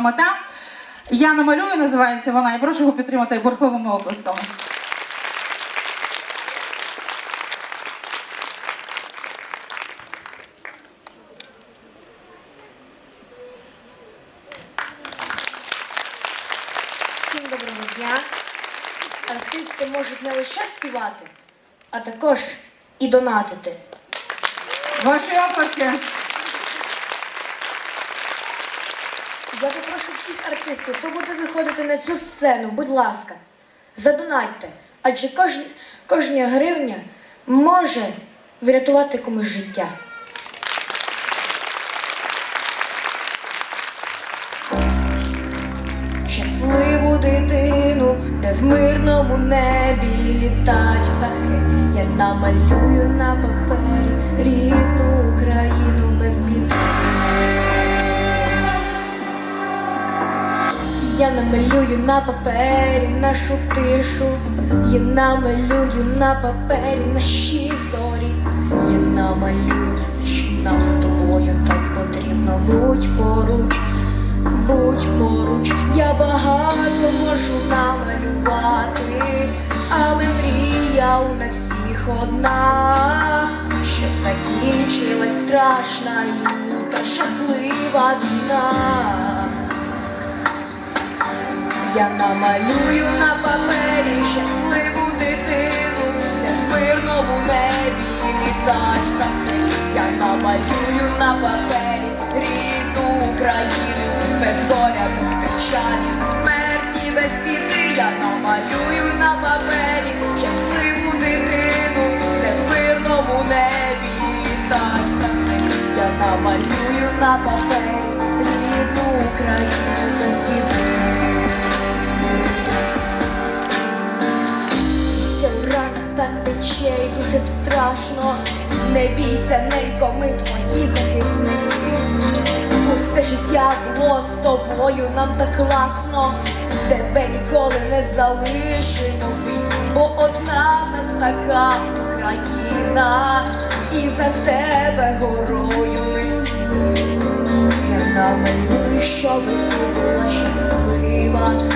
Мета Я намалюю, називається вона, і прошу його підтримати бурхливими оплесками. Всім доброго дня. Артисти можуть не лише співати, а також і донатити. Ваші оплески. Я попрошу всіх артистів, хто буде виходити на цю сцену, будь ласка, задонатьте. Адже кожн, кожна гривня може врятувати комусь життя. Щасливу дитину, де в мирному небі літають птахи. Я намалюю на папері рідну Я намалюю на папері нашу тишу, я намалюю на папері наші зорі, я намалюю все, що нам з тобою так потрібно. Будь поруч, будь поруч, я багато можу намалювати, але мрія у на всіх одна, щоб закінчилась страшна люта, жахлива війна. Я намалюю на папері щасливу дитину, де в мирному небі літать птахи. Я намалюю на папері рідну Україну, без горя, без печалі, дуже страшно. Не бійся, ненько, ми твої захисники. Усе життя було з тобою, нам так класно. Тебе ніколи не залишимо в біді, бо одна в нас така Україна, і за тебе горою ми всі. Я намалюю, щоб ти була щаслива